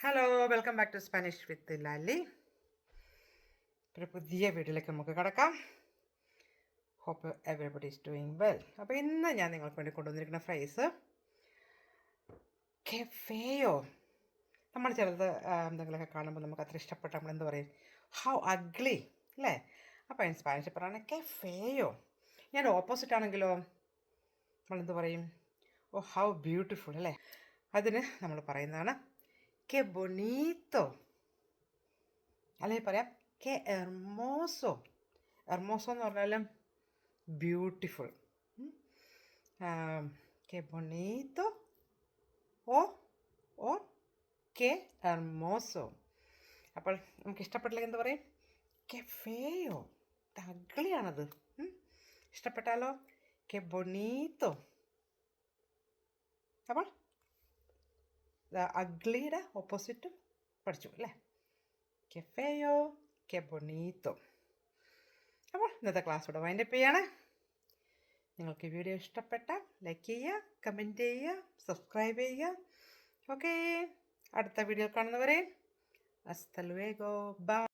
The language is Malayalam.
Hello welcome back to Spanish with Lali ഒരു പുതിയ വീഡിയോയിലേക്ക് നമുക്ക് കിടക്കാം. Hope everybody is doing well അപ്പോൾ ഇന്ന് ഞാൻ നിങ്ങൾക്ക് വേണ്ടി കൊണ്ടുവന്നിരിക്കുന്ന ഫ്രൈസ് കെഫേയോ നമ്മൾ ചിലത് എന്തെങ്കിലുമൊക്കെ കാണുമ്പോൾ നമുക്ക് അത്ര ഇഷ്ടപ്പെട്ട നമ്മൾ എന്ത് പറയും? ഹൗ അഗ്ലി അല്ലേ? അപ്പോൾ അതിന് സ്പാനിഷ് പറയുകയാണ് കെഫേയോ ഞാൻ ഓപ്പോസിറ്റ് ആണെങ്കിലോ നമ്മളെന്ത് പറയും? ഓ ഹൗ ബ്യൂട്ടിഫുൾ അല്ലേ? അതിന് നമ്മൾ പറയുന്നതാണ് കെ bonito. അല്ലെങ്കിൽ പറയാം കെ എർമോസോ എർമോസോ എന്ന് പറഞ്ഞാലും ബ്യൂട്ടിഫുൾ കെ ബൊണീത്തോ ഓ ഓ കെ എർമോസോ അപ്പോൾ നമുക്ക് ഇഷ്ടപ്പെട്ടില്ലെങ്കിൽ എന്താ പറയും കെ ഫേയോ തകളിയാണത് ഇഷ്ടപ്പെട്ടാലോ കെ ബൊനീത്തോ അപ്പോൾ അഗ്ലിയുടെ ഓപ്പോസിറ്റും പഠിച്ചു അല്ലേ? കെഫേയോ കെ ബൊനീത്തോ അപ്പോൾ ഇന്നത്തെ ക്ലാസ് ഇവിടെ വൈൻഡപ്പ് ചെയ്യാണ്. നിങ്ങൾക്ക് ഈ വീഡിയോ ഇഷ്ടപ്പെട്ടാൽ ലൈക്ക് ചെയ്യുക കമന്റ് ചെയ്യുക സബ്സ്ക്രൈബ് ചെയ്യുക. ഓക്കേ അടുത്ത വീഡിയോ കാണുന്നവരെ അസ്തൽവേഗോ ബൈ